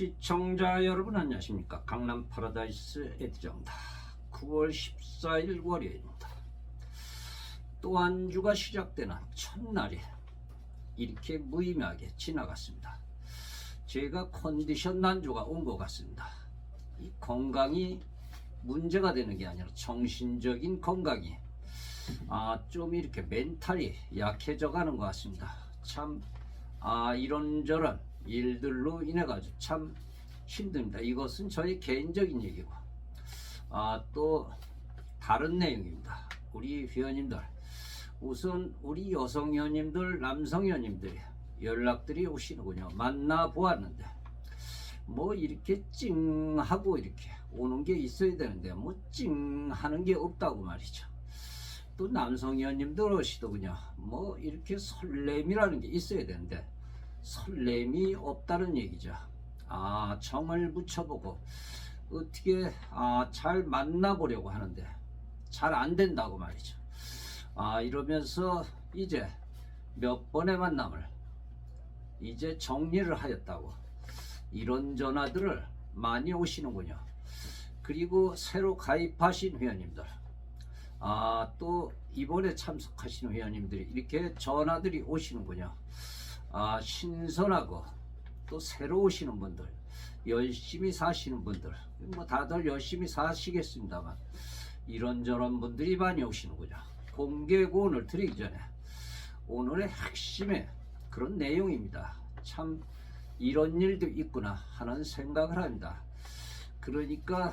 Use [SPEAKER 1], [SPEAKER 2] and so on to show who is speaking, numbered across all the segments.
[SPEAKER 1] 시청자 여러분 안녕하십니까? 강남 파라다이스 에디정다 9월 14일 월요일입니다. 또 한 주가 시작되는 첫날이 이렇게 무의미하게 지나갔습니다. 제가 컨디션 난조가 온 것 같습니다. 이 건강이 문제가 되는 게 아니라 정신적인 건강이 아, 좀 이렇게 멘탈이 약해져 가는 것 같습니다. 참 아, 이런저런 일들로 인해 가지고 참 힘듭니다. 이것은 저희 개인적인 얘기고 아, 또 다른 내용입니다. 우리 회원님들 우선 우리 여성 회원님들, 남성 회원님들이 연락들이 오시는군요. 만나 보았는데 뭐 이렇게 찡하고 이렇게 오는 게 있어야 되는데 뭐 찡하는 게 없다고 말이죠. 또 남성 회원님들 오시더군요. 뭐 이렇게 설렘이라는 게 있어야 되는데 설렘이 없다는 얘기죠. 아, 정을 붙여보고 어떻게 아, 잘 만나보려고 하는데 잘 안 된다고 말이죠. 아, 이러면서 이제 몇 번의 만남을 이제 정리를 하였다고 이런 전화들을 많이 오시는군요. 그리고 새로 가입하신 회원님들, 아, 또 이번에 참석하시는 회원님들이 이렇게 전화들이 오시는군요. 아, 신선하고 또 새로 오시는 분들, 열심히 사시는 분들, 뭐 다들 열심히 사시겠습니다만 이런저런 분들이 많이 오시는군요. 공개고언을 드리기 전에 오늘의 핵심의 그런 내용입니다. 참 이런 일도 있구나 하는 생각을 합니다. 그러니까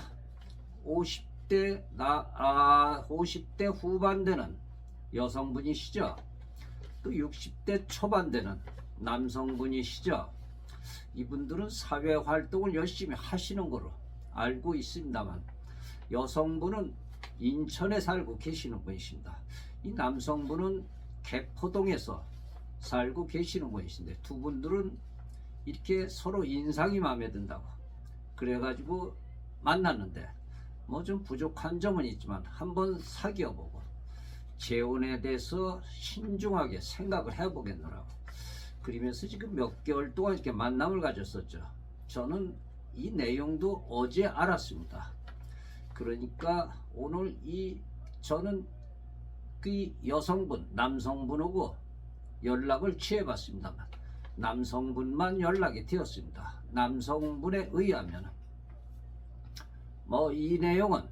[SPEAKER 1] 50대 나 아, 50대 후반 되는 여성분이시죠. 또 60대 초반 되는 남성분이시죠. 이분들은 사회 활동을 열심히 하시는 거로 알고 있습니다만 여성분은 인천에 살고 계시는 분이십니다. 이 남성분은 개포동에서 살고 계시는 분이신데 두 분들은 이렇게 서로 인상이 마음에 든다고 그래가지고 만났는데 뭐 좀 부족한 점은 있지만 한번 사귀어 보고 재혼에 대해서 신중하게 생각을 해보겠노라고 그러면서 지금 몇 개월 동안 이렇게 만남을 가졌었죠. 저는 이 내용도 어제 알았습니다. 그러니까 오늘 이 저는 그 여성분, 남성분하고 연락을 취해봤습니다만 남성분만 연락이 되었습니다. 남성분에 의하면 뭐 이 내용은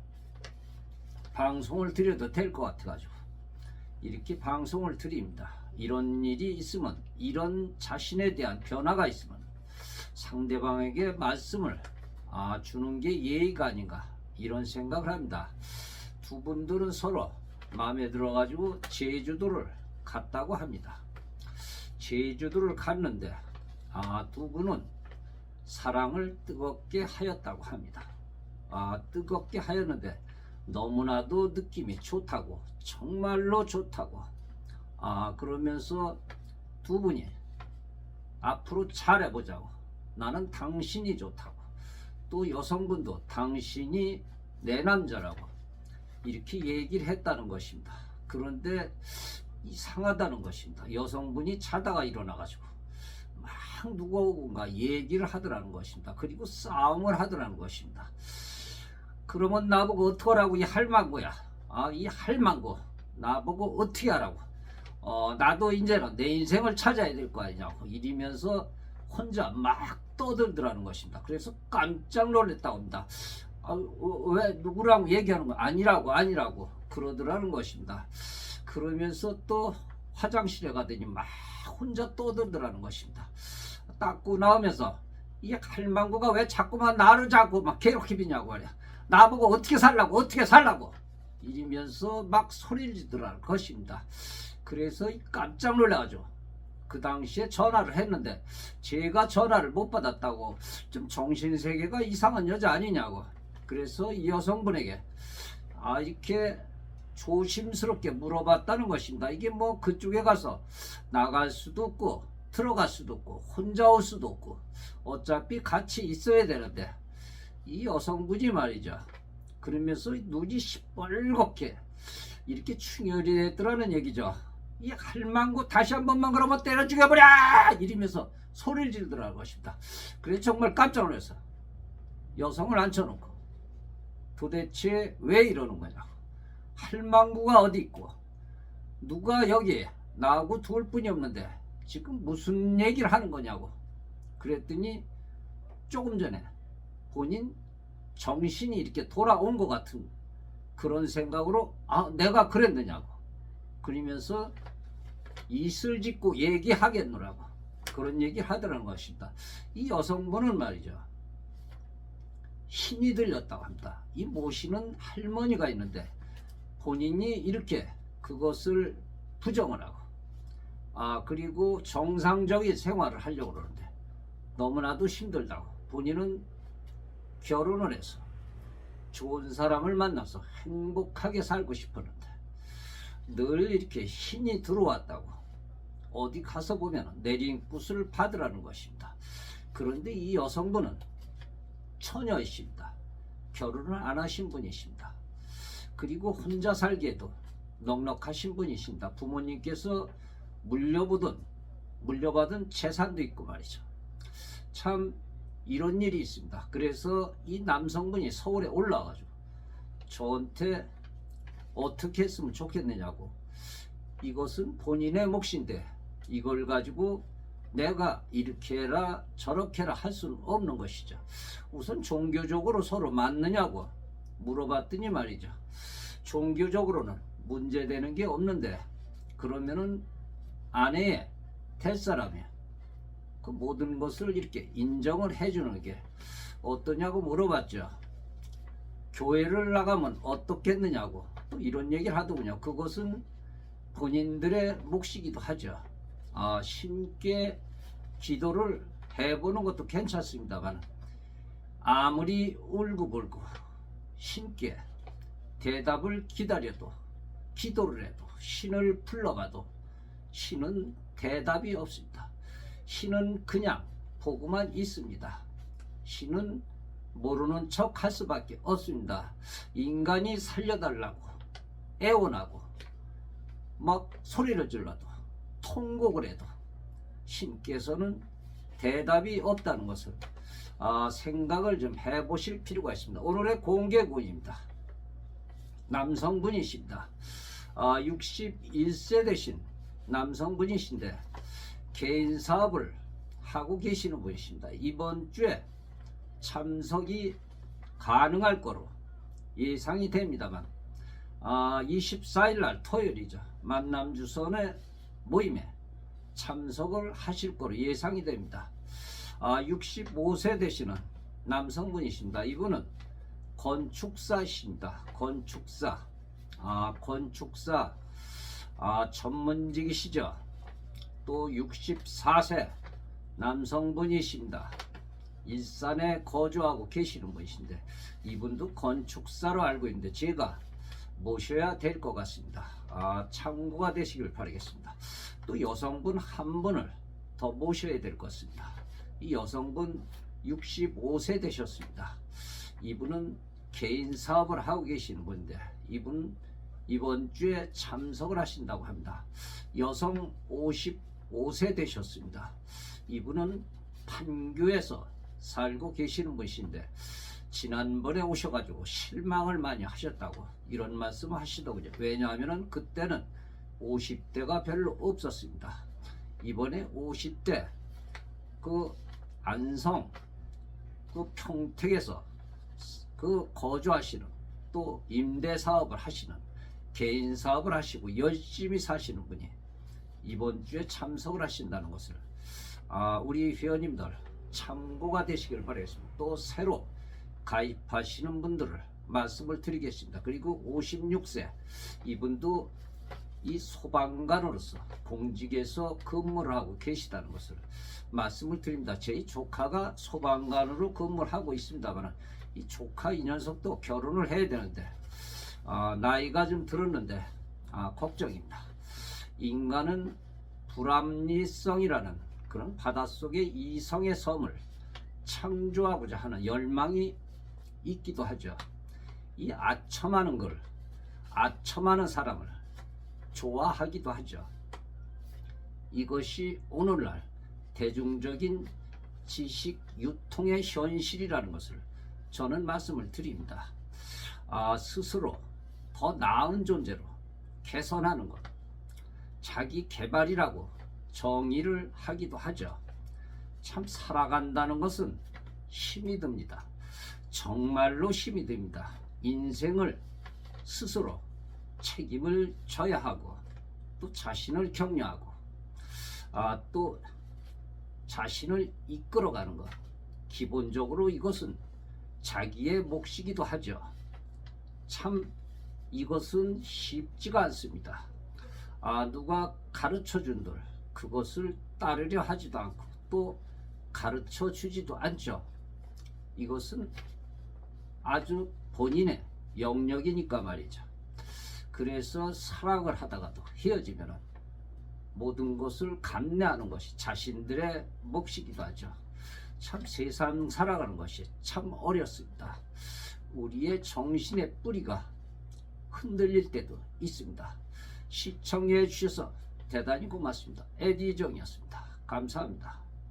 [SPEAKER 1] 방송을 드려도 될 것 같아가지고 이렇게 방송을 드립니다. 이런 일이 있으면 이런 자신에 대한 변화가 있으면 상대방에게 말씀을 아, 주는 게 예의가 아닌가 이런 생각을 합니다. 두 분들은 서로 마음에 들어가지고 제주도를 갔다고 합니다. 제주도를 갔는데 아, 두 분은 사랑을 뜨겁게 하였다고 합니다. 아, 뜨겁게 하였는데 너무나도 느낌이 좋다고 정말로 좋다고 아 그러면서 두 분이 앞으로 잘해보자고. 나는 당신이 좋다고. 또 여성분도 당신이 내 남자라고 이렇게 얘기를 했다는 것입니다. 그런데 이상하다는 것입니다. 여성분이 자다가 일어나가지고 막 누구하고가 얘기를 하더라는 것입니다. 그리고 싸움을 하더라는 것입니다. 그러면 나보고 어떡하라고 이 할망구야? 아 이 할망구. 나보고 어떻게 하라고 어 나도 이제는 내 인생을 찾아야 될 거 아니냐고 이러면서 혼자 막 떠들더라는 것입니다. 그래서 깜짝 놀랐다고 합니다. 아, 어, 왜 누구라고 얘기하는 거 아니라고 아니라고 그러더라는 것입니다. 그러면서 또 화장실에 가더니 막 혼자 떠들더라는 것입니다. 닦고 나오면서 이 할망구가 왜 자꾸만 나를 자꾸 막 괴롭히냐고 말이야. 나보고 어떻게 살라고 어떻게 살라고 이러면서 막 소리를 지더라는 것입니다. 그래서 깜짝 놀라가지고 그 당시에 전화를 했는데 제가 전화를 못 받았다고 좀 정신세계가 이상한 여자 아니냐고 그래서 이 여성분에게 아 이렇게 조심스럽게 물어봤다는 것입니다. 이게 뭐 그쪽에 가서 나갈 수도 없고 들어갈 수도 없고 혼자 올 수도 없고 어차피 같이 있어야 되는데 이 여성분이 말이죠. 그러면서 눈이 시뻘겋게 이렇게 충혈이 됐더라는 얘기죠. 이 할망구 다시 한 번만 그러면 때려 죽여버려 이러면서 소리를 지르더라는 것입니다. 그래서 정말 깜짝 놀랐어. 여성을 앉혀놓고 도대체 왜 이러는 거냐고. 할망구가 어디 있고 누가 여기 나하고 둘 뿐이 없는데 지금 무슨 얘기를 하는 거냐고. 그랬더니 조금 전에 본인 정신이 이렇게 돌아온 것 같은 그런 생각으로 아 내가 그랬느냐고 그러면서 이슬 짓고 얘기하겠노라고 그런 얘기를 하더라는 것입니다. 이 여성분은 말이죠. 힘이 들렸다고 합니다. 이 모시는 할머니가 있는데 본인이 이렇게 그것을 부정을 하고 아 그리고 정상적인 생활을 하려고 그러는데 너무나도 힘들다고 본인은 결혼을 해서 좋은 사람을 만나서 행복하게 살고 싶었는데 늘 이렇게 힘이 들어왔다고 어디 가서 보면 내림굿을 받으라는 것입니다. 그런데 이 여성분은 처녀이십니다. 결혼을 안 하신 분이십니다. 그리고 혼자 살기에도 넉넉하신 분이십니다. 부모님께서 물려보던 물려받은 재산도 있고 말이죠. 참 이런 일이 있습니다. 그래서 이 남성분이 서울에 올라가지고 저한테 어떻게 했으면 좋겠느냐고 이것은 본인의 몫인데 이걸 가지고 내가 이렇게 해라 저렇게 해라 할 수는 없는 것이죠. 우선 종교적으로 서로 맞느냐고 물어봤더니 말이죠. 종교적으로는 문제되는 게 없는데 그러면은 아내의 될 사람이 그 모든 것을 이렇게 인정을 해주는 게 어떠냐고 물어봤죠. 교회를 나가면 어떻겠느냐고 또 이런 얘기를 하더군요. 그것은 본인들의 몫이기도 하죠. 아, 신께 기도를 해보는 것도 괜찮습니다만 아무리 울고불고 신께 대답을 기다려도 기도를 해도 신을 불러가도 신은 대답이 없습니다. 신은 그냥 보고만 있습니다. 신은 모르는 척 할 수밖에 없습니다. 인간이 살려달라고 애원하고 막 소리를 질러도 통곡을 해도 신께서는 대답이 없다는 것을 아, 생각을 좀 해보실 필요가 있습니다. 오늘의 공개구입니다. 남성분이십니다. 아, 61세 되신 남성분이신데 개인 사업을 하고 계시는 분이십니다. 이번 주에 참석이 가능할 거로 예상이 됩니다만 아, 24일 날 토요일이죠. 만남 주선의 모임에 참석을 하실 거로 예상이 됩니다. 아, 65세 되시는 남성분이십니다. 이분은 건축사이십니다. 건축사. 아, 건축사. 아, 전문직이시죠. 또 64세 남성분이십니다. 일산에 거주하고 계시는 분이신데 이분도 건축사로 알고 있는데 제가 모셔야 될 것 같습니다. 아, 참고가 되시길 바라겠습니다. 또 여성분 한 분을 더 모셔야 될 것 같습니다. 이 여성분 65세 되셨습니다. 이분은 개인 사업을 하고 계시는 분인데 이분 이번 주에 참석을 하신다고 합니다. 여성 55세 되셨습니다. 이분은 판교에서 살고 계시는 분이신데 지난번에 오셔가지고 실망을 많이 하셨다고 이런 말씀을 하시더군요. 왜냐하면 그때는 50대가 별로 없었습니다. 이번에 50대 그 안성 그 평택에서 그 거주하시는 또 임대 사업을 하시는 개인 사업을 하시고 열심히 사시는 분이 이번 주에 참석을 하신다는 것을 아, 우리 회원님들 참고가 되시길 바라겠습니다. 또 새로 가입하시는 분들을 말씀을 드리겠습니다. 그리고 56세 이분도 이 소방관으로서 공직에서 근무를 하고 계시다는 것을 말씀을 드립니다. 저희 조카가 소방관으로 근무를 하고 있습니다만 이 조카 이 녀석도 결혼을 해야 되는데 아, 나이가 좀 들었는데 아, 걱정입니다. 인간은 불합리성이라는 그런 바닷속의 이성의 섬을 창조하고자 하는 열망이 있기도 하죠. 이 아첨하는 걸, 아첨하는 사람을 좋아하기도 하죠. 이것이 오늘날 대중적인 지식 유통의 현실이라는 것을 저는 말씀을 드립니다. 아, 스스로 더 나은 존재로 개선하는 것, 자기 개발이라고 정의를 하기도 하죠. 참 살아간다는 것은 힘이 듭니다. 정말로 힘이 듭니다. 인생을 스스로 책임을 져야 하고 또 자신을 격려하고 아, 또 자신을 이끌어가는 것. 기본적으로 이것은 자기의 몫이기도 하죠. 참 이것은 쉽지가 않습니다. 아, 누가 가르쳐 준들 그것을 따르려 하지도 않고 또 가르쳐 주지도 않죠. 이것은 아주 본인의 영역이니까 말이죠. 그래서 사랑을 하다가도 헤어지면은 모든 것을 감내하는 것이 자신들의 몫이기도 하죠. 참 세상 살아가는 것이 참 어렵습니다. 우리의 정신의 뿌리가 흔들릴 때도 있습니다. 시청해 주셔서 대단히 고맙습니다. 에디정이었습니다. 감사합니다.